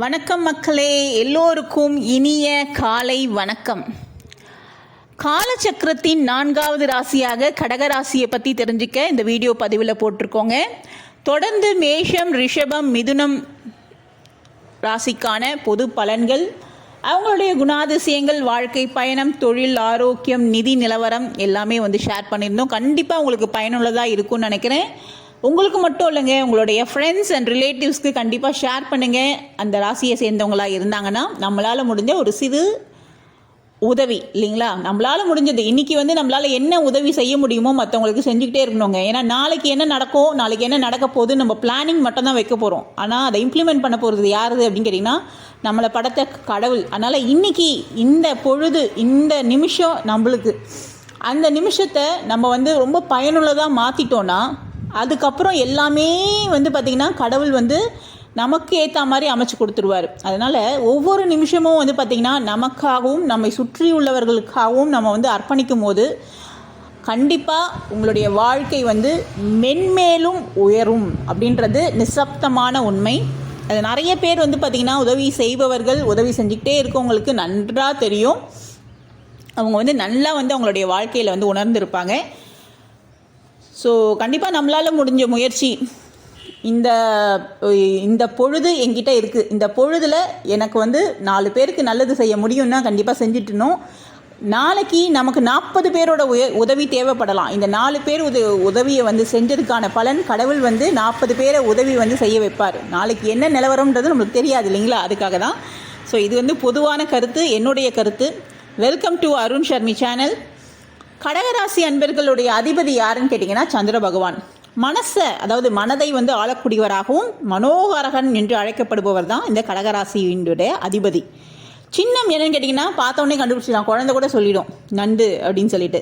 வணக்கம் மக்களே எல்லோருக்கும் இனிய காலை வணக்கம். காலச்சக்கரத்தின் நான்காவது ராசியாக கடக ராசியை பற்றி தெரிஞ்சுக்க இந்த வீடியோ பதிவில் போட்டிருக்கோங்க. தொடர்ந்து மேஷம் ரிஷபம் மிதுனம் ராசிக்கான பொது பலன்கள் அவங்களுடைய குணாதிசயங்கள் வாழ்க்கை பயணம் தொழில் ஆரோக்கியம் நிதி நிலவரம் எல்லாமே வந்து ஷேர் பண்ணியிருந்தோம். கண்டிப்பாக உங்களுக்கு பயனுள்ளதாக இருக்கும்னு நினைக்கிறேன். உங்களுக்கு மட்டும் இல்லைங்க உங்களுடைய ஃப்ரெண்ட்ஸ் அண்ட் ரிலேட்டிவ்ஸ்க்கு கண்டிப்பாக ஷேர் பண்ணுங்கள் அந்த ராசியை சேர்ந்தவங்களாக இருந்தாங்கன்னா நம்மளால் முடிஞ்ச ஒரு சிறு உதவி இல்லைங்களா? நம்மளால் முடிஞ்சது. இன்றைக்கி வந்து நம்மளால் என்ன உதவி செய்ய முடியுமோ மற்றவங்களுக்கு செஞ்சுக்கிட்டே இருக்கணுங்க. ஏன்னா நாளைக்கு என்ன நடக்கும் நாளைக்கு என்ன நடக்க போகுது நம்ம பிளானிங் மட்டும் தான் வைக்க போகிறோம் ஆனால் அதை இம்ப்ளிமெண்ட் பண்ண போகிறது யார் அப்படின்னு கேட்டிங்கன்னா நம்மளை படத்த கடவுள். அதனால் இன்றைக்கி இந்த பொழுது இந்த நிமிஷம் நம்மளுக்கு. அந்த நிமிஷத்தை நம்ம வந்து ரொம்ப பயனுள்ளதாக மாற்றிட்டோன்னா அதுக்கப்புறம் எல்லாமே வந்து பார்த்திங்கன்னா கடவுள் வந்து நமக்கு ஏற்ற மாதிரி அமைச்சு கொடுத்துருவார். அதனால் ஒவ்வொரு நிமிஷமும் வந்து பார்த்திங்கன்னா நமக்காகவும் நம்மை சுற்றி உள்ளவர்களுக்காகவும் நம்ம வந்து அர்ப்பணிக்கும் போது கண்டிப்பாக உங்களுடைய வாழ்க்கை வந்து மென்மேலும் உயரும் அப்படின்றது நிசப்தமான உண்மை. அது நிறைய பேர் வந்து பார்த்திங்கன்னா உதவி செய்பவர்கள் உதவி செஞ்சுக்கிட்டே இருக்கவங்களுக்கு நன்றாக தெரியும். அவங்க வந்து நல்லா வந்து அவங்களுடைய வாழ்க்கையில் வந்து உணர்ந்திருப்பாங்க. ஸோ கண்டிப்பாக நம்மளால் முடிஞ்ச முயற்சி இந்த இந்த பொழுது என்கிட்ட இருக்குது இந்த பொழுதில் எனக்கு வந்து நாலு பேருக்கு நல்லது செய்ய முடியும்னா கண்டிப்பாக செஞ்சுட்டணும். நாளைக்கு நமக்கு நாற்பது பேரோட உய உதவி தேவைப்படலாம். இந்த நாலு பேர் உத உதவியை வந்து செஞ்சதுக்கான பலன் கடவுள் வந்து நாற்பது பேரை உதவி வந்து செய்ய வைப்பார். நாளைக்கு என்ன நிலவரம்ன்றது நம்மளுக்கு தெரியாது இல்லைங்களா? அதுக்காக தான். ஸோ இது வந்து பொதுவான கருத்து என்னுடைய கருத்து. Welcome to Arun Sharmi channel கடகராசி அன்பர்களுடைய அதிபதி யாருன்னு கேட்டிங்கன்னா சந்திர பகவான். மனசை அதாவது மனதை வந்து ஆளக்கூடியவராகவும் மனோகரகன் என்று அழைக்கப்படுபவர் தான் இந்த கடகராசியினுடைய அதிபதி. சின்னம் என்னன்னு கேட்டிங்கன்னா பார்த்தோன்னே கண்டுபிடிச்சிடலாம். குழந்தை கூட சொல்லிடும். நண்டு அப்படின்னு சொல்லிட்டு.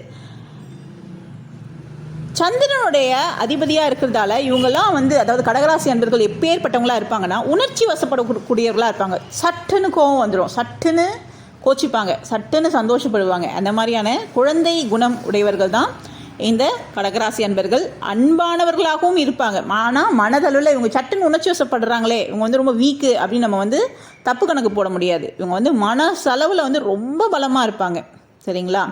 சந்திரனுடைய அதிபதியாக இருக்கிறதால இவங்கெல்லாம் வந்து அதாவது கடகராசி அன்பர்கள் எப்பேற்பட்டவங்களாக இருப்பாங்கன்னா உணர்ச்சி வசப்படக்கூடியவர்களாக இருப்பாங்க. சட்டுன்னு கோவம் வந்துடும் சட்டுன்னு கோச்சிப்பாங்க. சட்டுன்னு சந்தோஷப்படுவாங்க. அந்த மாதிரியான குழந்தை குணம் உடையவர்கள் தான் இந்த கடகராசி அன்பர்கள். அன்பானவர்களாகவும் இருப்பாங்க. ஆனால் மனதளவில் இவங்க சட்டுன்னு உணர்ச்சி வசப்படுறாங்களே. இவங்க வந்து ரொம்ப வீக்கு அப்படின்னு நம்ம வந்து தப்பு கணக்கு போட முடியாது. இவங்க வந்து மனசளவில் வந்து ரொம்ப பலமாக இருப்பாங்க. சரிங்களா?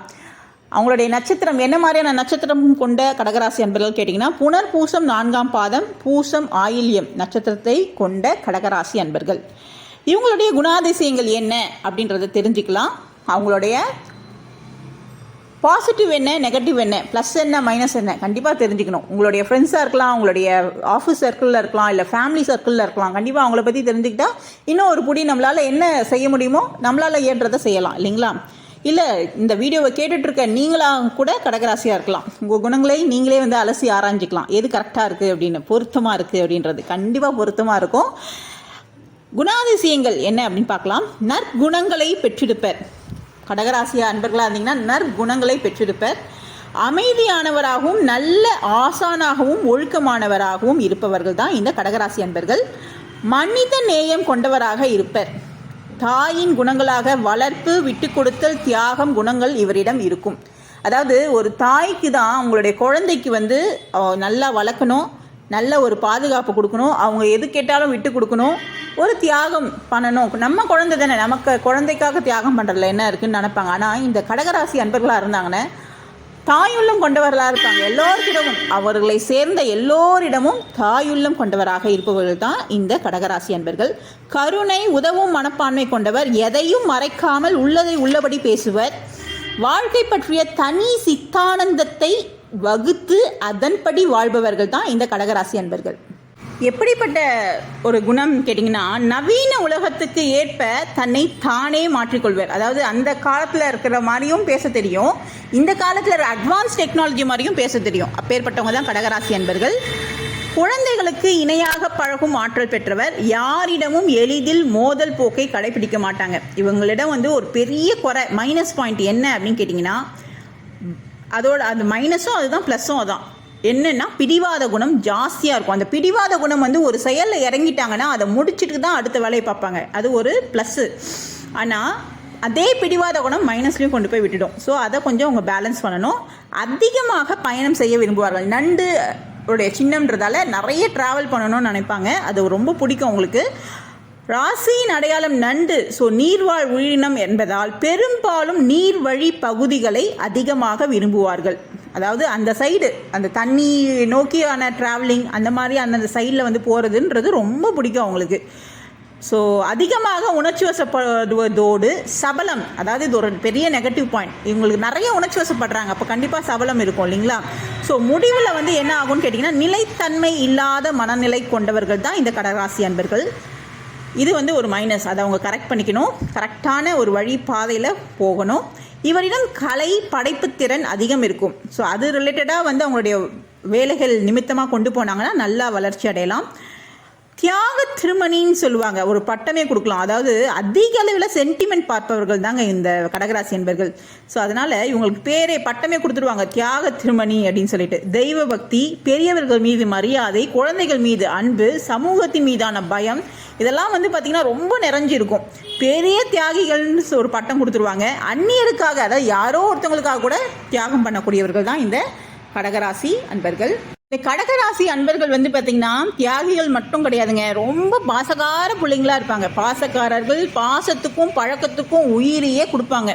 அவங்களுடைய நட்சத்திரம் என்ன மாதிரியான நட்சத்திரம் கொண்ட கடகராசி அன்பர்கள் கேட்டிங்கன்னா புனர் பூசம் நான்காம் பாதம் பூசம் ஆயில்யம் நட்சத்திரத்தை கொண்ட கடகராசி அன்பர்கள். இவங்களுடைய குணாதிசயங்கள் என்ன அப்படின்றத தெரிஞ்சுக்கலாம். அவங்களுடைய பாசிட்டிவ் என்ன நெகட்டிவ் என்ன ப்ளஸ் என்ன மைனஸ் என்ன கண்டிப்பாக தெரிஞ்சுக்கணும். உங்களுடைய ஃப்ரெண்ட்ஸாக இருக்கலாம் உங்களுடைய ஆஃபீஸ் சர்க்கிளில் இருக்கலாம் இல்லை ஃபேமிலி சர்க்கிளில் இருக்கலாம். கண்டிப்பாக அவங்கள பற்றி தெரிஞ்சுக்கிட்டா இன்னும் ஒரு புடி நம்மளால் என்ன செய்ய முடியுமோ நம்மளால் ஏற்றதை செய்யலாம் இல்லைங்களா? இல்லை இந்த வீடியோவை கேட்டுட்ருக்க நீங்களாக கூட கடகராசியாக இருக்கலாம். உங்கள் குணங்களை நீங்களே வந்து அலசி ஆராய்ஞ்சிக்கலாம். எது கரெக்டாக இருக்குது அப்படின்னு பொருத்தமாக இருக்குது அப்படின்றது. கண்டிப்பாக பொருத்தமாக இருக்கும். குணாதிசயங்கள் என்ன அப்படின்னு பார்க்கலாம். நற்குணங்களை பெற்றெடுப்பர் கடகராசியா அன்பர்களாக இருந்தீங்கன்னா நற்குணங்களை பெற்றிருப்பர். அமைதியானவராகவும் நல்ல ஆசானாகவும் ஒழுக்கமானவராகவும் இருப்பவர்கள் தான் இந்த கடகராசி அன்பர்கள். மனித நேயம் கொண்டவராக இருப்பர். தாயின் குணங்களாக வளர்ப்பு விட்டு கொடுத்தல் தியாகம் குணங்கள் இவரிடம் இருக்கும். அதாவது ஒரு தாய்க்கு தான் அவங்களுடைய குழந்தைக்கு வந்து நல்லா வளர்க்கணும். நல்ல ஒரு பாதுகாப்பு கொடுக்கணும். அவங்க எது கேட்டாலும் விட்டு கொடுக்கணும். ஒரு தியாகம் பண்ணணும். நம்ம குழந்தை தானே. நமக்கு குழந்தைக்காக தியாகம் பண்ணுறதுல என்ன இருக்குன்னு நினைப்பாங்க. ஆனால் இந்த கடகராசி அன்பர்களாக இருந்தாங்கன்னா தாயுள்ளம் கொண்டவர்களாக இருப்பாங்க. எல்லோரிடமும். அவர்களை சேர்ந்த எல்லோரிடமும் தாயுள்ளம் கொண்டவராக இருப்பவர்கள் தான் இந்த கடகராசி அன்பர்கள். கருணை உதவும் மனப்பான்மை கொண்டவர். எதையும் மறைக்காமல் உள்ளதை உள்ளபடி பேசுவர். வாழ்க்கை பற்றிய தனி சித்தானந்தத்தை வகுத்து அதன்படி வாழ்பவர்கள் தான் இந்த கடகராசி அன்பர்கள். எப்படிப்பட்ட ஒரு குணம் கேட்டிங்கன்னா நவீன உலகத்துக்கு ஏற்ப தன்னை தானே மாற்றிக்கொள்வார். அதாவது அந்த காலத்தில் இருக்கிற மாதிரியும் பேச தெரியும். இந்த காலத்தில் அட்வான்ஸ் டெக்னாலஜி மாதிரியும் பேச தெரியும். அப்பேற்பட்டவங்க தான் கடகராசி அன்பர்கள். குழந்தைகளுக்கு இணையாக பழகும் ஆற்றல் பெற்றவர் யாரிடமும் எளிதில் மோதல் போக்கை கடைபிடிக்க மாட்டாங்க. இவங்களிடம் வந்து ஒரு பெரிய குறை மைனஸ் பாயிண்ட் என்ன அப்படின்னு கேட்டிங்கன்னா அதோட அந்த மைனஸும் அதுதான் ப்ளஸ்ஸும் அதான். என்னென்னா பிடிவாத குணம் ஜாஸ்தியாக இருக்கும். அந்த பிடிவாத குணம் வந்து ஒரு செயலில் இறங்கிட்டாங்கன்னா அதை முடிச்சுட்டு தான் அடுத்த வேலையை பார்ப்பாங்க. அது ஒரு ப்ளஸ்ஸு ஆனால் அதே பிடிவாத குணம் மைனஸ்லேயும் கொண்டு போய் விட்டுடும். ஸோ அதை கொஞ்சம் அவங்க பேலன்ஸ் பண்ணணும். அதிகமாக பயணம் செய்ய விரும்புவார்கள். நண்டு உடைய சின்னம்ன்றதால நிறைய ட்ராவல் பண்ணணும்னு நினைப்பாங்க. அது ரொம்ப பிடிக்கும் அவங்களுக்கு. ராசியின் அடையாளம் நண்டு. ஸோ நீர்வாழ் உயிரினம் என்பதால் பெரும்பாலும் நீர்வழி பகுதிகளை அதிகமாக விரும்புவார்கள். அதாவது அந்த சைடு அந்த தண்ணி நோக்கியான ட்ராவலிங் அந்த மாதிரி அந்தந்த சைடில் வந்து போகிறதுன்றது ரொம்ப பிடிக்கும் அவங்களுக்கு. ஸோ அதிகமாக உணர்ச்சி வசப்படுவதோடு சபலம் அதாவது இது ஒரு பெரிய நெகட்டிவ் பாயிண்ட் இவங்களுக்கு நிறைய உணர்ச்சி வசப்படுறாங்க. அப்போ கண்டிப்பாக சபலம் இருக்கும் இல்லைங்களா? ஸோ முடிவில் வந்து என்ன ஆகும்னு கேட்டிங்கன்னா நிலைத்தன்மை இல்லாத மனநிலை கொண்டவர்கள் தான் இந்த கடகராசி அன்பர்கள். இது வந்து ஒரு மைனஸ் அதை அவங்க கரெக்ட் பண்ணிக்கணும். கரெக்டான ஒரு வழி பாதையில் போகணும். இவரிடம் கலை படைப்புத்திறன் அதிகம் இருக்கும். ஸோ அது ரிலேட்டடாக வந்து அவங்களுடைய வேலைகள் நிமித்தமாக கொண்டு போனாங்கன்னா நல்லா வளர்ச்சி அடையலாம். தியாக திருமணின்னு சொல்லுவாங்க. ஒரு பட்டமே கொடுக்கலாம். அதாவது அதிக அளவில் சென்டிமெண்ட் பார்ப்பவர்கள் தாங்க இந்த கடகராசி என்பர்கள். ஸோ அதனால் இவங்களுக்கு பேரே பட்டமே கொடுத்துருவாங்க. தியாக திருமணி அப்படின்னு சொல்லிட்டு. தெய்வ பக்தி பெரியவர்கள் மீது மரியாதை குழந்தைகள் மீது அன்பு சமூகத்தின் மீதான பயம் இதெல்லாம் வந்து பார்த்திங்கன்னா ரொம்ப நிறைஞ்சிருக்கும். பெரிய தியாகிகள்னு ஒரு பட்டம் கொடுத்துருவாங்க. அந்நியருக்காக அதாவது யாரோ ஒருத்தவங்களுக்காக கூட தியாகம் பண்ணக்கூடியவர்கள் தான் இந்த கடகராசி அன்பர்கள். இந்த கடகராசி அன்பர்கள் வந்து பார்த்தீங்கன்னா தியாகிகள் மட்டும் கிடையாதுங்க. ரொம்ப பாசக்கார பிள்ளைங்களா இருப்பாங்க. பாசக்காரர்கள் பாசத்துக்கும் பழக்கத்துக்கும் உயிரியே கொடுப்பாங்க.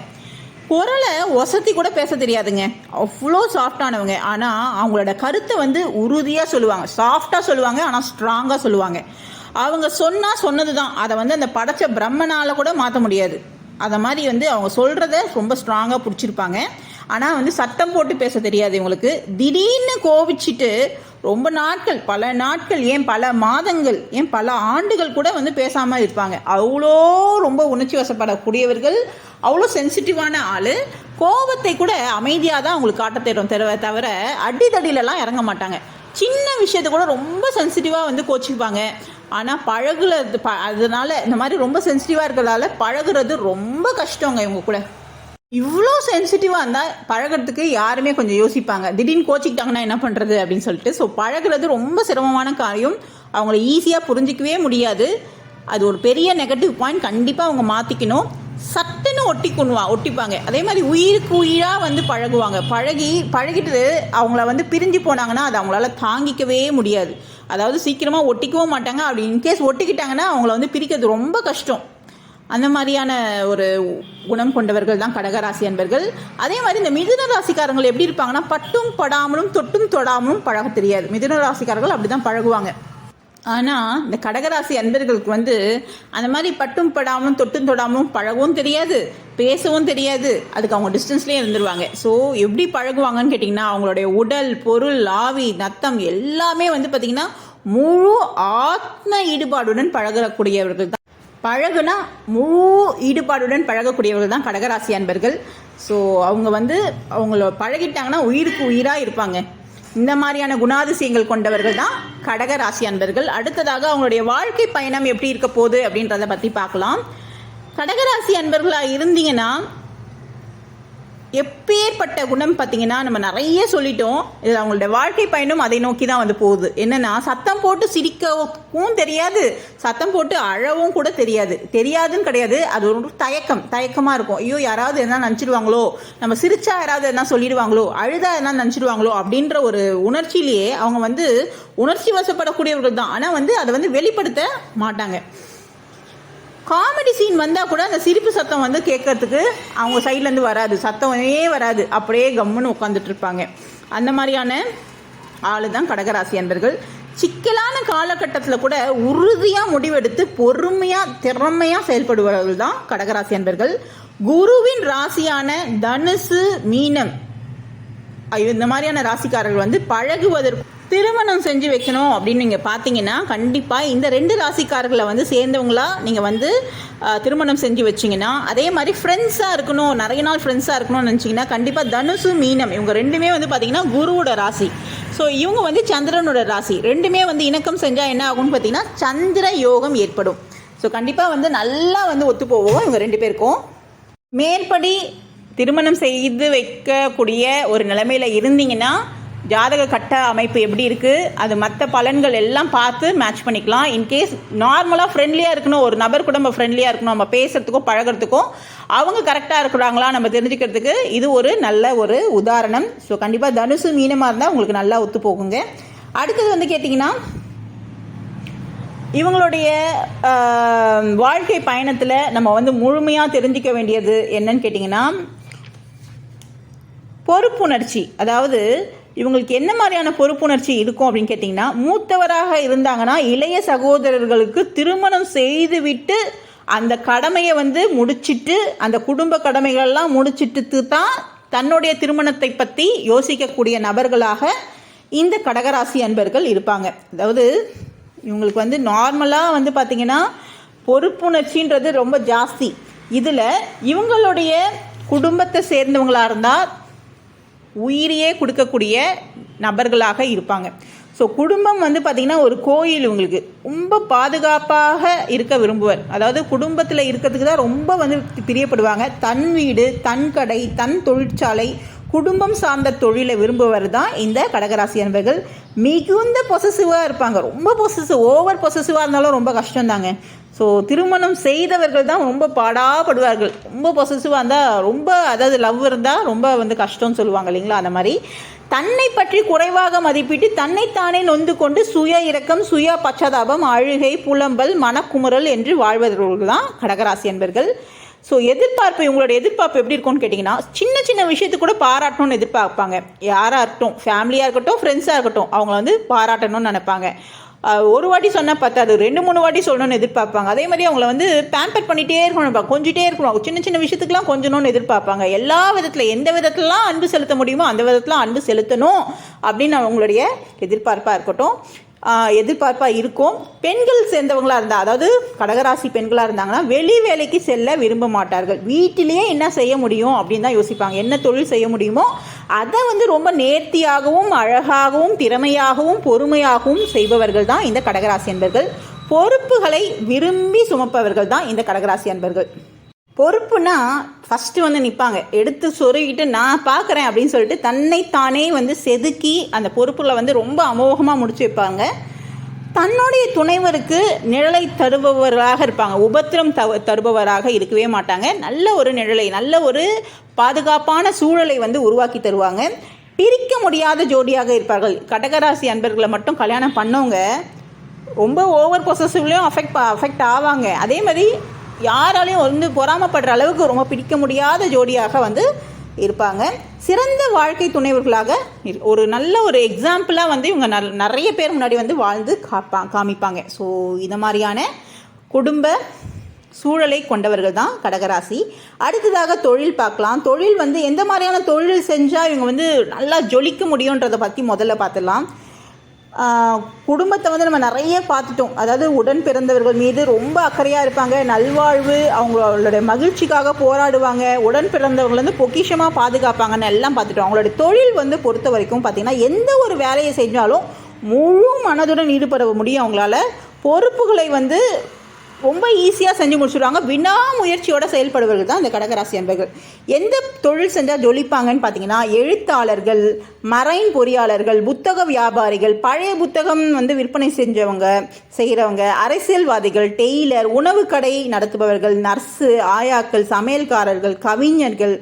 குரலை ஒசத்தி கூட பேச தெரியாதுங்க. அவ்வளோ சாஃப்டானவங்க ஆனால் அவங்களோட கருத்தை வந்து உறுதியாக சொல்லுவாங்க. சாஃப்டாக சொல்லுவாங்க ஆனால் ஸ்ட்ராங்காக சொல்லுவாங்க. அவங்க சொன்னால் சொன்னது தான் அதை வந்து அந்த படைச்ச பிரம்மனால் கூட மாற்ற முடியாது. அதை மாதிரி வந்து அவங்க சொல்கிறத ரொம்ப ஸ்ட்ராங்காக பிடிச்சிருப்பாங்க. ஆனால் வந்து சத்தம் போட்டு பேச தெரியாது இவங்களுக்கு. திடீர்னு கோவிச்சிட்டு ரொம்ப நாட்கள் பல நாட்கள் ஏன் பல மாதங்கள் ஏன் பல ஆண்டுகள் கூட வந்து பேசாமல் இருப்பாங்க. அவ்வளோ ரொம்ப உணர்ச்சி வசப்படக்கூடியவர்கள் அவ்வளோ சென்சிட்டிவான ஆள். கோபத்தை கூட அமைதியாக தான் அவங்களுக்கு காட்ட தேடும் தவிர தவிர அடிதடியிலலாம் இறங்க மாட்டாங்க. சின்ன விஷயத்தை கூட ரொம்ப சென்சிட்டிவாக வந்து கோச்சிப்பாங்க. ஆனால் பழகுறது ப அதனால் இந்த மாதிரி ரொம்ப சென்சிட்டிவாக இருக்கிறதால பழகுறது ரொம்ப கஷ்டங்க இவங்க கூட. இவ்வளோ சென்சிட்டிவாக இருந்தால் பழகிறதுக்கு யாருமே கொஞ்சம் யோசிப்பாங்க. திடீர்னு கோச்சிக்கிட்டாங்கன்னா என்ன பண்ணுறது அப்படின்னு சொல்லிட்டு. ஸோ பழகிறது ரொம்ப சிரமமான காரியம். அவங்கள ஈஸியாக புரிஞ்சிக்கவே முடியாது. அது ஒரு பெரிய நெகட்டிவ் பாயிண்ட் கண்டிப்பாக அவங்க மாற்றிக்கணும் சட்டுன்னு ஒட்டி கொண்டுவா ஒட்டிப்பாங்க. அதே மாதிரி உயிருக்கு உயிராக வந்து பழகுவாங்க. பழகி பழகிட்டு அவங்கள வந்து பிரிஞ்சு போனாங்கன்னா அது அவங்களால தாங்கிக்கவே முடியாது. அதாவது சீக்கிரமாக ஒட்டிக்கவும் மாட்டாங்க. அப்படி இன்கேஸ் ஒட்டிக்கிட்டாங்கன்னா அவங்கள வந்து பிரிக்கிறது ரொம்ப கஷ்டம். அந்த மாதிரியான ஒரு குணம் கொண்டவர்கள் தான் கடகராசி அன்பர்கள். அதே மாதிரி இந்த மிதுன ராசிக்காரங்கள் எப்படி இருப்பாங்கன்னா பட்டும் படாமலும் தொட்டும் தொடாமலும் பழக தெரியாது. மிதுன ராசிக்காரர்கள் அப்படி தான் பழகுவாங்க. ஆனால் இந்த கடகராசி அன்பர்களுக்கு வந்து அந்த மாதிரி பட்டும் படாமலும் தொட்டும் தொடாமலும் பழகவும் தெரியாது பேசவும் தெரியாது. அதுக்கு அவங்க டிஸ்டன்ஸ்லேயே இருந்துருவாங்க. ஸோ எப்படி பழகுவாங்கன்னு கேட்டிங்கன்னா அவங்களுடைய உடல் பொருள் ஆவி நத்தம் எல்லாமே வந்து பார்த்திங்கன்னா முழு ஆத்ம ஈடுபாடுடன் பழகக்கூடியவர்கள் தான் பழகுனா முழு ஈடுபாடுடன் பழகக்கூடியவர்கள் தான் கடகராசி அன்பர்கள். ஸோ அவங்க வந்து அவங்கள பழகிட்டாங்கன்னா உயிருக்கு உயிராக இருப்பாங்க. இந்த மாதிரியான குணாதிசயங்கள் கொண்டவர்கள் தான் கடக ராசி அன்பர்கள். அடுத்ததாக அவங்களுடைய வாழ்க்கை பயணம் எப்படி இருக்க போகுது அப்படின்றத பற்றி பார்க்கலாம். கடகராசி அன்பர்களாக இருந்தீங்கன்னா எப்பேற்பட்ட குணம் பார்த்தீங்கன்னா நம்ம நிறைய சொல்லிட்டோம். இதில் அவங்களோட வாழ்க்கை பயணம் அதை நோக்கி தான் வந்து போகுது. என்னென்னா சத்தம் போட்டு சிரிக்கவும் தெரியாது. சத்தம் போட்டு அழவும் கூட தெரியாது. தெரியாதுன்னு கிடையாது. அது ஒரு தயக்கம். தயக்கமாக இருக்கும். ஐயோ யாராவது என்ன நினச்சிடுவாங்களோ நம்ம சிரிச்சா யாராவது என்ன சொல்லிடுவாங்களோ அழுதா என்ன நினச்சிடுவாங்களோ அப்படின்ற ஒரு உணர்ச்சியிலேயே அவங்க வந்து உணர்ச்சி வசப்படக்கூடியவர்கள் தான். ஆனால் வந்து அதை வந்து வெளிப்படுத்த மாட்டாங்க. காமெடி சீன் வந்தால் கூட அந்த சிரிப்பு சத்தம் வந்து கேட்கறதுக்கு அவங்க சைட்லேருந்து வராது. சத்தமே வராது. அப்படியே கம்முன்னு உட்காந்துட்டு இருப்பாங்க. அந்த மாதிரியான ஆள் தான் கடகராசி அன்பர்கள். சிக்கலான காலகட்டத்தில் கூட உறுதியாக முடிவெடுத்து பொறுமையாக திறமையாக செயல்படுபவர்கள் தான் கடகராசி அன்பர்கள். குருவின் ராசியான தனுசு மீனம். இந்த மாதிரியான ராசிக்காரர்கள் வந்து பழகுவதற்கு திருமணம் செஞ்சு வைக்கணும் அப்படின்னு நீங்கள் பார்த்தீங்கன்னா கண்டிப்பாக இந்த ரெண்டு ராசிக்காரர்களை வந்து சேர்ந்தவங்களா நீங்கள் வந்து திருமணம் செஞ்சு வச்சிங்கன்னா அதே மாதிரி ஃப்ரெண்ட்ஸாக இருக்கணும் நிறைய நாள் ஃப்ரெண்ட்ஸாக இருக்கணும்னு நினச்சிங்கன்னா கண்டிப்பாக தனுசு மீனம் இவங்க ரெண்டுமே வந்து பார்த்திங்கன்னா குருவோட ராசி. ஸோ இவங்க வந்து சந்திரனோட ராசி. ரெண்டுமே வந்து இணக்கம் செஞ்சால் என்ன ஆகும்னு பார்த்தீங்கன்னா சந்திர யோகம் ஏற்படும். ஸோ கண்டிப்பாக வந்து நல்லா வந்து ஒத்து போவோம் இவங்க ரெண்டு பேருக்கும். மேற்படி திருமணம் செய்து வைக்கக்கூடிய ஒரு நிலைமையில் இருந்தீங்கன்னா ஜாதக கட்ட அமைப்பு எப்படி இருக்குது அது மற்ற பலன்கள் எல்லாம் பார்த்து மேட்ச் பண்ணிக்கலாம். இன்கேஸ் நார்மலாக ஃப்ரெண்ட்லியாக இருக்கணும் ஒரு நபர் கூட நம்ம ஃப்ரெண்ட்லியாக இருக்கணும் நம்ம பேசுகிறதுக்கும் பழகிறதுக்கும் அவங்க கரெக்டாக இருக்கிறாங்களா நம்ம தெரிஞ்சுக்கிறதுக்கு இது ஒரு நல்ல ஒரு உதாரணம். ஸோ கண்டிப்பாக தனுசு மீனமாக இருந்தால் உங்களுக்கு நல்லா ஒத்து போகுங்க. அடுத்தது வந்து கேட்டிங்கன்னா இவங்களுடைய வாழ்க்கை பயணத்தில் நம்ம வந்து முழுமையாக தெரிஞ்சிக்க வேண்டியது என்னன்னு கேட்டிங்கன்னா பொறுப்புணர்ச்சி. அதாவது இவங்களுக்கு என்ன மாதிரியான பொறுப்புணர்ச்சி இருக்கும் அப்படின்னு கேட்டிங்கன்னா மூத்தவராக இருந்தாங்கன்னா இளைய சகோதரர்களுக்கு திருமணம் செய்துவிட்டு அந்த கடமையை வந்து முடிச்சிட்டு அந்த குடும்ப கடமைகள்லாம் முடிச்சிட்டு தான் தன்னுடைய திருமணத்தை பற்றி யோசிக்கக்கூடிய நபர்களாக இந்த கடகராசி அன்பர்கள் இருப்பாங்க. அதாவது இவங்களுக்கு வந்து நார்மலாக வந்து பார்த்திங்கன்னா பொறுப்புணர்ச்சின்றது ரொம்ப ஜாஸ்தி. இதில் இவங்களுடைய குடும்பத்தை சேர்ந்தவங்களாக இருந்தால் உயிரையே கொடுக்கக்கூடிய நபர்களாக இருப்பாங்க. ஸோ குடும்பம் வந்து பார்த்திங்கன்னா ஒரு கோயில் உங்களுக்கு ரொம்ப பாதுகாப்பாக இருக்க விரும்புவர். அதாவது குடும்பத்தில் இருக்கிறதுக்கு தான் ரொம்ப வந்து பிரியப்படுவாங்க. தன் வீடு தன் கடை தன் தொழிற்சாலை குடும்பம் சார்ந்த தொழிலை விரும்புவர் தான் இந்த கடகராசி அன்பர்கள். மிகுந்த பொசசிவாக இருப்பாங்க. ரொம்ப பொசசிவ் ஓவர் பொசசிவாக இருந்தாலும் ரொம்ப கஷ்டம் தாங்க ஸோ திருமணம் செய்தவர்கள் தான் ரொம்ப பாடாப்படுவார்கள். ரொம்ப பொசசிவாக இருந்தால் ரொம்ப அதாவது லவ் இருந்தால் ரொம்ப வந்து கஷ்டம்னு சொல்லுவாங்க இல்லைங்களா அந்த மாதிரி. தன்னை பற்றி குறைவாக மதிப்பிட்டு தன்னைத்தானே நொந்து கொண்டு சுய இரக்கம் சுய பச்சாதாபம் அழுகை புலம்பல் மனக்குமுறல் என்று வாழ்வதவர்கள் தான் கடகராசி என்பர்கள். ஸோ எதிர்பார்ப்பு இவங்களோட எதிர்பார்ப்பு எப்படி இருக்கும்னு கேட்டிங்கன்னா சின்ன சின்ன விஷயத்துக்கு கூட பாராட்டணும்னு எதிர்பார்ப்பாங்க. யாராக இருக்கட்டும் ஃபேமிலியாக இருக்கட்டும் ஃப்ரெண்ட்ஸாக இருக்கட்டும் அவங்கள வந்து பாராட்டணும்னு நினைப்பாங்க. ஒரு வாட்டி சொன்னால் பத்தாது. ரெண்டு மூணு வாட்டி சொல்லணும்னு எதிர்பார்ப்பாங்க. அதே மாதிரி அவங்கள வந்து பேம்பர் பண்ணிகிட்டே இருக்கணும். கொஞ்சிட்டே இருக்கணும். சின்ன சின்ன விஷயத்துக்குலாம் கொஞ்சணும்னு எதிர்பார்ப்பாங்க. எல்லா விதத்தில் எந்த விதத்துலலாம் அன்பு செலுத்த முடியுமோ அந்த விதத்தில் அன்பு செலுத்தணும் அப்படின்னு அவங்களுடைய எதிர்பார்ப்பாக இருக்கட்டும். எதிர்பார்ப்பாக இருக்கும். பெண்கள் சேர்ந்தவங்களாக இருந்தால் அதாவது கடகராசி பெண்களாக இருந்தாங்கன்னா வெளி வேலைக்கு செல்ல விரும்ப மாட்டார்கள். வீட்டிலேயே என்ன செய்ய முடியும் அப்படின்னு தான் யோசிப்பாங்க. என்ன தொழில் செய்ய முடியுமோ அதை வந்து ரொம்ப நேர்த்தியாகவும் அழகாகவும் திறமையாகவும் பொறுமையாகவும் செய்பவர்கள் தான் இந்த கடகராசி அன்பர்கள். பொறுப்புகளை விரும்பி சுமப்பவர்கள் தான் இந்த கடகராசி அன்பர்கள். பொறுப்புனா ஃபஸ்ட்டு வந்து நிற்பாங்க எடுத்து சொருகிட்டு நான் பார்க்குறேன் அப்படின்னு சொல்லிட்டு தன்னைத்தானே வந்து செதுக்கி அந்த பொறுப்புகளை வந்து ரொம்ப அமோகமாக முடிச்சு வைப்பாங்க. தன்னுடைய துணைவருக்கு நிழலை தருபவராக இருப்பாங்க. உபத்திரம் த தருபவராக இருக்கவே மாட்டாங்க. நல்ல ஒரு நிழலை நல்ல ஒரு பாதுகாப்பான சூழலை வந்து உருவாக்கி தருவாங்க. பிரிக்க முடியாத ஜோடியாக இருப்பார்கள். கடகராசி அன்பர்களை மட்டும் கல்யாணம் பண்ணவங்க ரொம்ப ஓவர் பொசசிவ்லேயும் அஃபெக்ட் அஃபெக்ட் ஆவாங்க. அதே மாதிரி யாராலையும் வந்து பொறாமப்படுற அளவுக்கு ரொம்ப பிடிக்க முடியாத ஜோடியாக வந்து இருப்பாங்க. சிறந்த வாழ்க்கை துணைவர்களாக ஒரு நல்ல ஒரு எக்ஸாம்பிளாக வந்து இவங்க நல் நிறைய பேர் முன்னாடி வந்து வாழ்ந்து காப்பா காமிப்பாங்க. ஸோ இந்த மாதிரியான குடும்ப சூழலை கொண்டவர்கள் தான் கடகராசி. அடுத்ததாக தொழில் பார்க்கலாம். தொழில் வந்து எந்த மாதிரியான தொழில் செஞ்சால் இவங்க வந்து நல்லா ஜொலிக்க முடியுன்றதை பற்றி முதல்ல பார்த்துடலாம். குடும்பத்தை வந்து நம்ம நிறைய பார்த்துட்டோம். அதாவது உடன் பிறந்தவர்கள் மீது ரொம்ப அக்கறையாக இருப்பாங்க. நல்வாழ்வு அவங்களோட மகிழ்ச்சிக்காக போராடுவாங்க. உடன் பிறந்தவர்கள் வந்து பொக்கிஷமாக பாதுகாப்பாங்கன்னு எல்லாம் பார்த்துட்டோம். அவங்களோட தொழில் வந்து பொறுத்த வரைக்கும் பார்த்திங்கன்னா எந்த ஒரு வேலையை செஞ்சாலும் முழு மனதுடன் ஈடுபட முடியும். அவங்களால பொறுப்புகளை வந்து ரொம்ப ஈஸியாக செஞ்சு முடிச்சுடுவாங்க வினாமுயற்சியோட செயல்படுவர்கள் தான் இந்த கடகராசி அன்பர்கள். எந்த தொழில் செஞ்சால் ஜொலிப்பாங்கன்னு பார்த்தீங்கன்னா எழுத்தாளர்கள் மரைன் பொறியாளர்கள் புத்தக வியாபாரிகள் பழைய புத்தகம் வந்து விற்பனை செஞ்சவங்க செய்கிறவங்க அரசியல்வாதிகள் டெய்லர் உணவு கடை நடத்துபவர்கள் நர்ஸு ஆயாக்கள் சமையல்காரர்கள் கவிஞர்கள்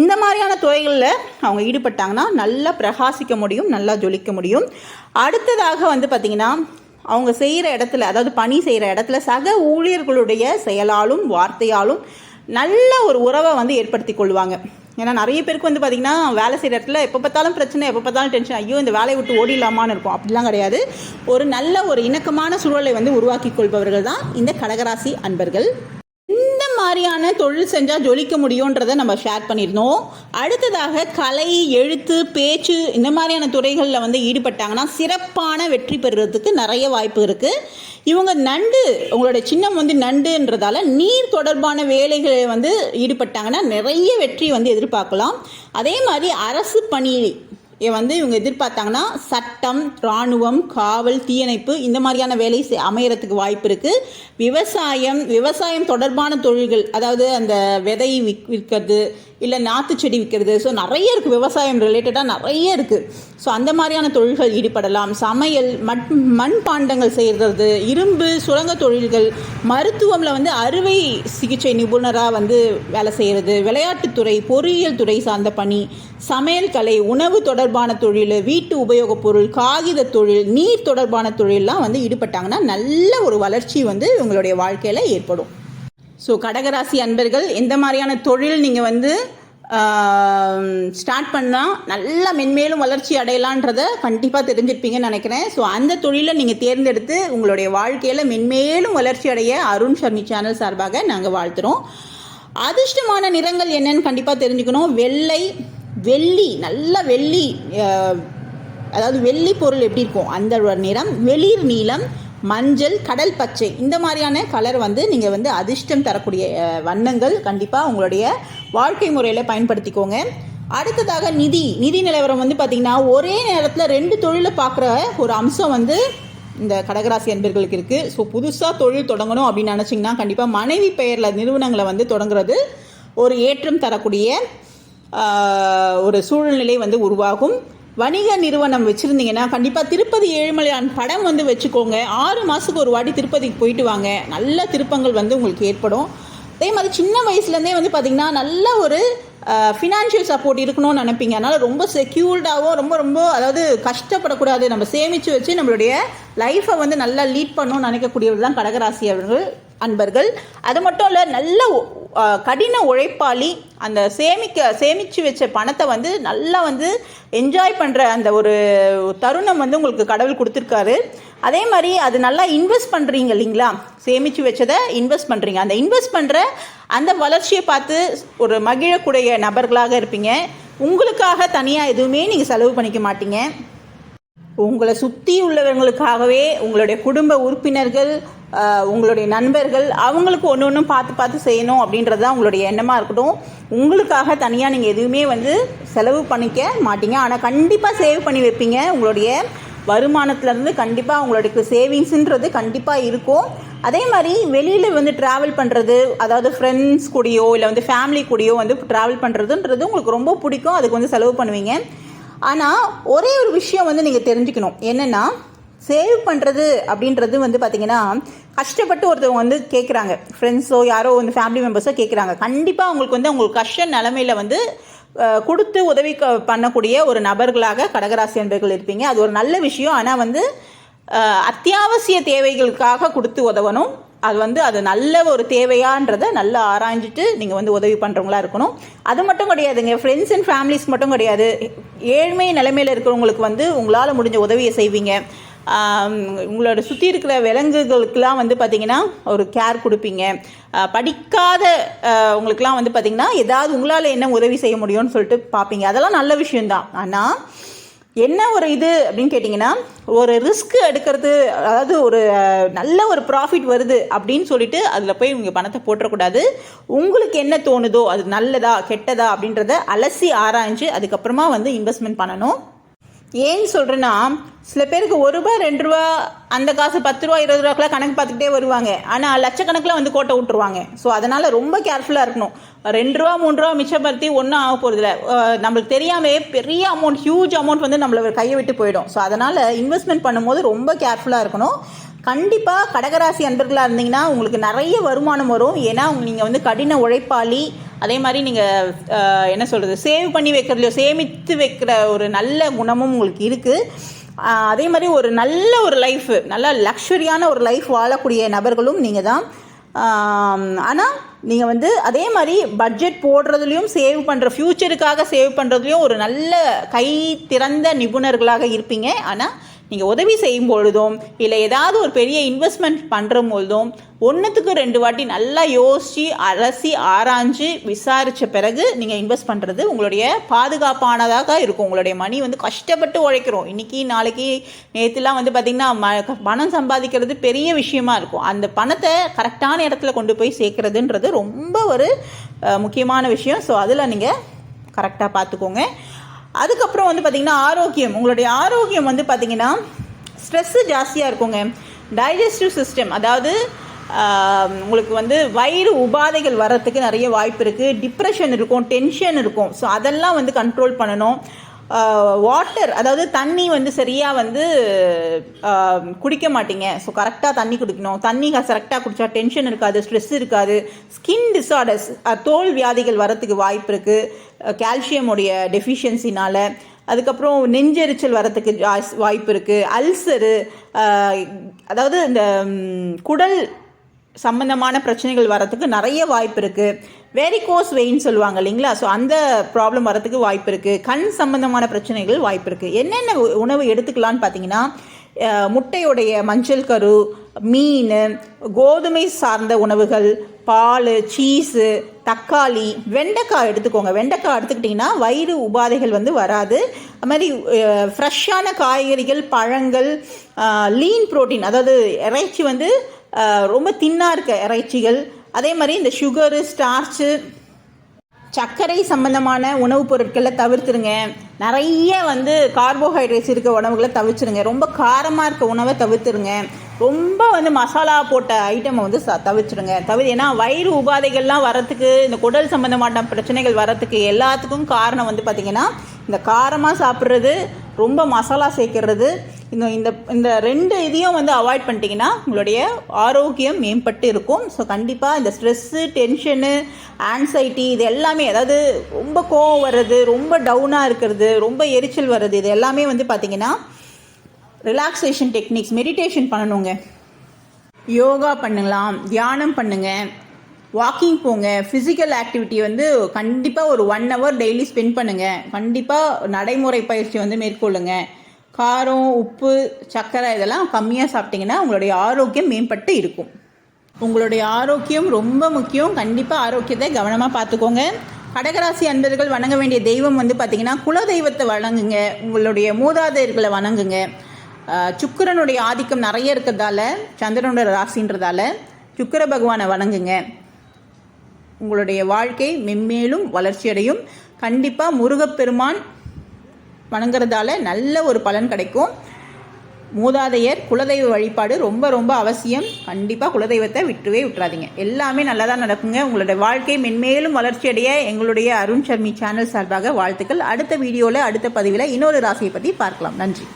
இந்த மாதிரியான துறைகளில் அவங்க ஈடுபட்டாங்கன்னா நல்லா பிரகாசிக்க முடியும் நல்லா ஜொலிக்க முடியும். அடுத்ததாக வந்து பார்த்திங்கன்னா அவங்க செய்கிற இடத்துல அதாவது பணி செய்கிற இடத்துல சக ஊழியர்களுடைய செயலாலும் வார்த்தையாலும் நல்ல ஒரு உறவை வந்து ஏற்படுத்தி கொள்வாங்க. ஏன்னா நிறைய பேருக்கு வந்து பார்த்திங்கன்னா வேலை செய்கிற இடத்துல எப்போ பார்த்தாலும் பிரச்சனை எப்போ பார்த்தாலும் டென்ஷன் ஐயோ இந்த வேலையை விட்டு ஓடிடலாமான்னு இருக்கும். அப்படிலாம் கிடையாது. ஒரு நல்ல ஒரு இணக்கமான சூழலை வந்து உருவாக்கி கொள்பவர்கள் தான் இந்த கடகராசி அன்பர்கள். மாதிரியான தொழில் செஞ்சால் ஜொலிக்க முடியுன்றதை நம்ம ஷேர் பண்ணியிருந்தோம் அடுத்ததாக கலை எழுத்து பேச்சு இந்த மாதிரியான துறைகளில் வந்து ஈடுபட்டாங்கன்னா சிறப்பான வெற்றி பெறுறதுக்கு நிறைய வாய்ப்பு இருக்குது இவங்க நண்டு உங்களோட சின்னம் வந்து நண்டுன்றதால நீர் தொடர்பான வேலைகளை வந்து ஈடுபட்டாங்கன்னா நிறைய வெற்றி வந்து எதிர்பார்க்கலாம். அதே மாதிரி அரசு பணி வந்து இவங்க எதிர்பார்த்தாங்கன்னா சட்டம் இராணுவம் காவல் தீயணைப்பு இந்த மாதிரியான வேலை அமையறதுக்கு வாய்ப்பு இருக்குது விவசாயம் விவசாயம் தொடர்பான தொழில்கள் அதாவது அந்த விதை விக் விற்கிறது இல்லை நாற்று செடி விற்கிறது ஸோ நிறைய இருக்குது விவசாயம் ரிலேட்டடாக நிறைய இருக்குது ஸோ அந்த மாதிரியான தொழில்கள் ஈடுபடலாம். சமையல் மண் மண் பாண்டங்கள் செய்கிறது இரும்பு சுரங்க தொழில்கள் மருத்துவமில் வந்து அறுவை சிகிச்சை நிபுணராக வந்து வேலை செய்கிறது விளையாட்டுத்துறை பொறியியல் துறை சார்ந்த பணி சமையல் கலை உணவு தொடர்பான தொழில் வீட்டு உபயோகப் பொருள் காகித தொழில் நீர் தொடர்பான தொழிலெலாம் வந்து ஈடுபட்டாங்கன்னா நல்ல ஒரு வளர்ச்சி வந்து உங்களுடைய வாழ்க்கையில் ஏற்படும். ஸோ கடகராசி அன்பர்கள் எந்த மாதிரியான தொழில் நீங்கள் வந்து ஸ்டார்ட் பண்ணால் நல்லா மென்மேலும் வளர்ச்சி அடையலான்றத கண்டிப்பாக தெரிஞ்சிருப்பீங்கன்னு நினைக்கிறேன். ஸோ அந்த தொழிலை நீங்கள் தேர்ந்தெடுத்து உங்களுடைய வாழ்க்கையில் மென்மேலும் வளர்ச்சி அடைய அருண் ஷர்மி சேனல் சார்பாக நாங்கள் வாழ்த்துறோம். அதிர்ஷ்டமான நிறங்கள் என்னன்னு கண்டிப்பாக தெரிஞ்சுக்கணும். வெள்ளை வெள்ளி நல்ல வெள்ளி அதாவது வெள்ளி பொருள் எப்படி இருக்கும்? அந்த நிறம் வெளிர் நீளம் மஞ்சள் கடல் பச்சை. இந்த மாதிரியான கலர் வந்து நீங்கள் வந்து அதிர்ஷ்டம் தரக்கூடிய வண்ணங்கள் கண்டிப்பாக உங்களுடைய வாழ்க்கை முறையில் பயன்படுத்திக்கோங்க. அடுத்ததாக நிதி. நிதி நிலவரம் வந்து பார்த்திங்கன்னா ஒரே நேரத்தில் ரெண்டு தொழிலை பார்க்குற ஒரு அம்சம் வந்து இந்த கடகராசி அன்பர்களுக்கு இருக்குது ஸோ புதுசாக தொழில் தொடங்கணும் அப்படின்னு நினச்சிங்கன்னா கண்டிப்பாக மனைவி பெயரில் நிறுவனங்களை வந்து தொடங்குறது ஒரு ஏற்றம் தரக்கூடிய ஒரு சூழ்நிலை வந்து உருவாகும். வணிக நிறுவனம் வச்சுருந்தீங்கன்னா கண்டிப்பாக திருப்பதி ஏழுமலையான் படம் வந்து வச்சுக்கோங்க. ஆறு மாதத்துக்கு ஒரு வாட்டி திருப்பதிக்கு போயிட்டு வாங்க. நல்ல திருப்பங்கள் வந்து உங்களுக்கு ஏற்படும். அதே மாதிரி சின்ன வயசுலேருந்தே வந்து பார்த்திங்கன்னா நல்ல ஒரு ஃபினான்ஷியல் சப்போர்ட் இருக்கணும்னு நினைப்பீங்க. அதனால் ரொம்ப செக்யூர்டாகவும் ரொம்ப ரொம்ப அதாவது கஷ்டப்படக்கூடாது. நம்ம சேமித்து வச்சு நம்மளுடைய லைஃப்பை வந்து நல்லா லீட் பண்ணணும்னு நினைக்கக்கூடியவர் தான் கடகராசி அவர்கள் அன்பர்கள். அது மட்டும் இல்லை நல்ல கடின உழைப்பாளி அந்த சேமிக்க சேமித்து வச்ச பணத்தை வந்து நல்லா வந்து என்ஜாய் பண்ணுற அந்த ஒரு தருணம் வந்து உங்களுக்கு கடவுள் கொடுத்துருக்காரு. அதே மாதிரி அது நல்லா இன்வெஸ்ட் பண்ணுறீங்க இல்லைங்களா? சேமித்து வச்சதை இன்வெஸ்ட் பண்ணுறீங்க அந்த இன்வெஸ்ட் பண்ணுற அந்த வளர்ச்சியை பார்த்து ஒரு மகிழக்கூடிய நபர்களாக இருப்பீங்க. உங்களுக்காக தனியாக எதுவுமே நீங்கள் செலவு பண்ணிக்க மாட்டீங்க. உங்களை சுற்றி உள்ளவங்களுக்காகவே உங்களுடைய குடும்ப உறுப்பினர்கள் உங்களுடைய நண்பர்கள் அவங்களுக்கு ஒன்று ஒன்றும் பார்த்து பார்த்து செய்யணும் அப்படின்றது தான் உங்களுடைய எண்ணமாக இருக்கட்டும். உங்களுக்காக தனியாக நீங்கள் எதுவுமே வந்து செலவு பண்ணிக்க மாட்டீங்க. ஆனால் கண்டிப்பாக சேவ் பண்ணி வைப்பீங்க. உங்களுடைய வருமானத்துலேருந்து கண்டிப்பாக உங்களுடைய சேவிங்ஸுன்றது கண்டிப்பாக இருக்கும். அதே மாதிரி வெளியில் வந்து ட்ராவல் பண்ணுறது அதாவது ஃப்ரெண்ட்ஸ் கூடயோ இல்லை வந்து ஃபேமிலி கூடயோ வந்து ட்ராவல் பண்ணுறதுன்றது உங்களுக்கு ரொம்ப பிடிக்கும். அதுக்கு வந்து செலவு பண்ணுவீங்க. ஆனால் ஒரே ஒரு விஷயம் வந்து நீங்கள் தெரிஞ்சுக்கணும். என்னென்னா சேவ் பண்ணுறது அப்படின்றது வந்து பார்த்திங்கன்னா கஷ்டப்பட்டு ஒருத்தவங்க வந்து கேட்குறாங்க ஃப்ரெண்ட்ஸோ யாரோ வந்து ஃபேமிலி மெம்பர்ஸோ கேட்குறாங்க கண்டிப்பாக அவங்களுக்கு வந்து அவங்களுக்கு கஷ்ட நிலமையில வந்து கொடுத்து உதவி க- பண்ணக்கூடிய ஒரு நபர்களாக கடகராசி என்பர்கள் இருப்பீங்க. அது ஒரு நல்ல விஷயம். ஆனால் வந்து அத்தியாவசிய தேவைகளுக்காக கொடுத்து உதவணும். அது வந்து அது நல்ல ஒரு தேவையான்றதை நல்லா ஆராய்ஞ்சிட்டு நீங்கள் வந்து உதவி பண்ணுறவங்களா இருக்கணும். அது மட்டும் கிடையாதுங்க. ஃப்ரெண்ட்ஸ் அண்ட் ஃபேமிலிஸ் மட்டும் கிடையாது. ஏழ்மை நிலைமையில் இருக்கிறவங்களுக்கு வந்து உங்களால் முடிஞ்ச உதவியை செய்வீங்க. உங்களோட சுற்றி இருக்கிற விலங்குகளுக்கெல்லாம் வந்து பார்த்திங்கன்னா ஒரு கேர் கொடுப்பீங்க. படிக்காத உங்களுக்கெல்லாம் வந்து பார்த்திங்கன்னா ஏதாவது உங்களால் என்ன உதவி செய்ய முடியும்னு சொல்லிட்டு பார்ப்பீங்க அதெல்லாம் நல்ல விஷயந்தான் ஆனால் என்ன ஒரு இது அப்படின்னு கேட்டிங்கன்னா ஒரு ரிஸ்க் எடுக்கிறது அதாவது ஒரு நல்ல ஒரு ப்ராஃபிட் வருது அப்படின்னு சொல்லிட்டு அதில் போய் உங்கள் பணத்தை போட்டுறக்கூடாது. உங்களுக்கு என்ன தோணுதோ அது நல்லதா கெட்டதா அப்படின்றத அலசி ஆராய்ஞ்சு அதுக்கப்புறமா வந்து இன்வெஸ்ட்மெண்ட் பண்ணணும். ஏன்னு சொல்கிறேன்னா சில பேருக்கு ஒரு ரூபா ரெண்டு ரூபா அந்த காசு பத்து ரூபா இருபது ரூபாக்கெலாம் கணக்கு பார்த்துக்கிட்டே வருவாங்க. ஆனால் லட்சக்கணக்கில் வந்து கோட்டை விட்டுருவாங்க. ஸோ அதனால் ரொம்ப கேர்ஃபுல்லாக இருக்கணும். ரெண்டு ரூபா மூணு ரூபா மிச்சப்படுத்தி ஒன்றும் ஆக போகிறதில்ல நம்மளுக்கு தெரியாமே பெரிய அமௌண்ட் ஹியூஜ் அமௌண்ட் வந்து நம்மளை கையை விட்டு போயிடும். ஸோ அதனால் இன்வெஸ்ட்மெண்ட் பண்ணும்போது ரொம்ப கேர்ஃபுல்லாக இருக்கணும். கண்டிப்பாக கடகராசி அன்பர்களாக இருந்தீங்கன்னா உங்களுக்கு நிறைய வருமானம் வரும். ஏன்னா நீங்கள் வந்து கடின உழைப்பாளி. அதே மாதிரி நீங்கள் என்ன சொல்கிறது சேவ் பண்ணி வைக்கிறதுலையோ சேமித்து வைக்கிற ஒரு நல்ல குணமும் உங்களுக்கு இருக்குது அதே மாதிரி ஒரு நல்ல ஒரு லைஃப் நல்ல லக்ஸரியான ஒரு லைஃப் வாழக்கூடிய நபர்களும் நீங்கள் தான். ஆனால் நீங்கள் வந்து அதே மாதிரி பட்ஜெட் போடுறதுலையும் சேவ் பண்ணுற ஃப்யூச்சருக்காக சேவ் பண்ணுறதுலையும் ஒரு நல்ல கை திறந்த நிபுணர்களாக இருப்பீங்க. ஆனால் நீங்கள் உதவி செய்யும் பொழுதும் இல்லை ஏதாவது ஒரு பெரிய இன்வெஸ்ட்மெண்ட் பண்ணுற பொழுதும் ஒன்றுத்துக்கு ரெண்டு வாட்டி நல்லா யோசித்து அலசி ஆராய்ஞ்சு விசாரித்த பிறகு நீங்கள் இன்வெஸ்ட் பண்ணுறது உங்களுடைய பாதுகாப்பானதாக இருக்கும். உங்களுடைய மணி வந்து கஷ்டப்பட்டு உழைக்கிறோம். இன்றைக்கி நாளைக்கு நேற்றுலாம் வந்து பார்த்திங்கன்னா ம பணம் சம்பாதிக்கிறது பெரிய விஷயமா இருக்கும். அந்த பணத்தை கரெக்டான இடத்துல கொண்டு போய் சேர்க்குறதுன்றது ரொம்ப ஒரு முக்கியமான விஷயம். ஸோ அதில் நீங்கள் கரெக்டாக பார்த்துக்கோங்க அதுக்கப்புறம் வந்து பார்த்திங்கன்னா ஆரோக்கியம். உங்களுடைய ஆரோக்கியம் வந்து பார்த்திங்கன்னா ஸ்ட்ரெஸ்ஸு ஜாஸ்தியாக இருக்குங்க. டைஜஸ்டிவ் சிஸ்டம் அதாவது உங்களுக்கு வந்து வயிறு உபாதைகள் வர்றதுக்கு நிறைய வாய்ப்பு இருக்குது டிப்ரெஷன் இருக்கும் டென்ஷன் இருக்கும். ஸோ அதெல்லாம் வந்து கண்ட்ரோல் பண்ணணும். வாட்டர் அதாவது தண்ணி வந்து சரியாக வந்து குடிக்க மாட்டீங்க. ஸோ கரெக்டாக தண்ணி குடிக்கணும். தண்ணி கரெக்டாக குடித்தா டென்ஷன் இருக்காது ஸ்ட்ரெஸ் இருக்காது. ஸ்கின் டிஸார்டர்ஸ் தோல் வியாதிகள் வரத்துக்கு வாய்ப்பு இருக்குது கால்சியமுடைய டெஃபிஷியன்சினால் அதுக்கப்புறம் நெஞ்செரிச்சல் வரத்துக்கு வாய்ப்பு இருக்குது அல்சரு அதாவது இந்த குடல் சம்பந்தமான பிரச்சனைகள் வரத்துக்கு நிறைய வாய்ப்பு இருக்குது வெரிகோஸ் வெயின் சொல்லுவாங்க இல்லைங்களா? ஸோ அந்த ப்ராப்ளம் வரத்துக்கு வாய்ப்பு இருக்குது கண் சம்பந்தமான பிரச்சனைகள் வாய்ப்பு இருக்குது என்னென்ன உ- உணவு எடுத்துக்கலான்னு பார்த்தீங்கன்னா முட்டையுடைய மஞ்சள் கரு மீன் கோதுமை சார்ந்த உணவுகள் பால் சீஸு தக்காளி வெண்டைக்காய் எடுத்துக்கோங்க. வெண்டைக்காய் எடுத்துக்கிட்டிங்கன்னா வயிறு உபாதைகள் வந்து வராது. அது மாதிரி ஃப்ரெஷ்ஷான காய்கறிகள் பழங்கள் லீன் ப்ரோட்டீன் அதாவது இறைச்சி வந்து ரொம்ப தின்னாக இருக்க இறைச்சிகள். அதே மாதிரி இந்த சுகரு ஸ்டார்ச்சு சர்க்கரை சம்பந்தமான உணவுப் பொருட்களை தவிர்த்துருங்க. நிறைய வந்து கார்போஹைட்ரேட்ஸ் இருக்க உணவுகளை தவிர்த்துருங்க. ரொம்ப காரமாக இருக்க உணவை தவிர்த்துருங்க. ரொம்ப வந்து மசாலா போட்ட ஐட்டமை வந்து ச தவிர்த்துருங்க. தவிர ஏன்னா வயிறு உபாதைகள்லாம் வரத்துக்கு இந்த குடல் சம்பந்தமான பிரச்சனைகள் வரத்துக்கு எல்லாத்துக்கும் காரணம் வந்து பார்த்திங்கன்னா இந்த காரமாக சாப்பிட்றது ரொம்ப மசாலா சேர்க்கறது. இந்த இந்த இந்த ரெண்டு இதையும் வந்து அவாய்ட் பண்ணிட்டீங்கன்னா உங்களுடைய ஆரோக்கியம் மேம்பட்டு இருக்கும். ஸோ கண்டிப்பாக இந்த ஸ்ட்ரெஸ்ஸு டென்ஷனு ஆன்சைட்டி இது எல்லாமே அதாவது ரொம்ப கோவம் வர்றது ரொம்ப டவுனாக இருக்கிறது ரொம்ப எரிச்சல் வர்றது இது எல்லாமே வந்து பார்த்திங்கன்னா ரிலாக்ஸேஷன் டெக்னிக்ஸ் மெடிடேஷன் பண்ணணுங்க. யோகா பண்ணலாம் தியானம் பண்ணுங்கள் வாக்கிங் போங்க. ஃபிசிக்கல் ஆக்டிவிட்டி வந்து கண்டிப்பாக ஒரு ஒன் ஹவர் டெய்லி ஸ்பெண்ட் பண்ணுங்கள் கண்டிப்பாக நடைமுறை பயிற்சி வந்து மேற்கொள்ளுங்க. காரம் உப்பு சர்க்கரை இதெல்லாம் கம்மியாக சாப்பிட்டீங்கன்னா உங்களுடைய ஆரோக்கியம் மேம்பட்டு இருக்கும். உங்களுடைய ஆரோக்கியம் ரொம்ப முக்கியம். கண்டிப்பாக ஆரோக்கியத்தை கவனமாக பார்த்துக்கோங்க. கடகராசி அன்பர்கள் வணங்க வேண்டிய தெய்வம் வந்து பார்த்திங்கன்னா குல தெய்வத்தை வணங்குங்க. உங்களுடைய மூதாதையர்களை வணங்குங்க. சுக்கரனுடைய சுக்கிரனுடைய ஆதிக்கம் நிறைய இருக்கிறதால சந்திரனோட ராசின்றதால சுக்கிர பகவானை வணங்குங்க. உங்களுடைய வாழ்க்கை மென்மேலும் வளர்ச்சியடையும். கண்டிப்பாக முருகப்பெருமான் வணங்குறதால நல்ல ஒரு பலன் கிடைக்கும். மூதாதையர் குலதெய்வ வழிபாடு ரொம்ப ரொம்ப அவசியம். கண்டிப்பாக குலதெய்வத்தை விட்டுவே விட்டுறாதீங்க. எல்லாமே நல்லா தான் நடக்குங்க. உங்களுடைய வாழ்க்கை மென்மேலும் வளர்ச்சியடைய எங்களுடைய அருண் சர்மி சேனல் சார்பாக வாழ்த்துக்கள். அடுத்த வீடியோவில் அடுத்த பதிவில் இன்னொரு ராசியை பற்றி பார்க்கலாம். நன்றி.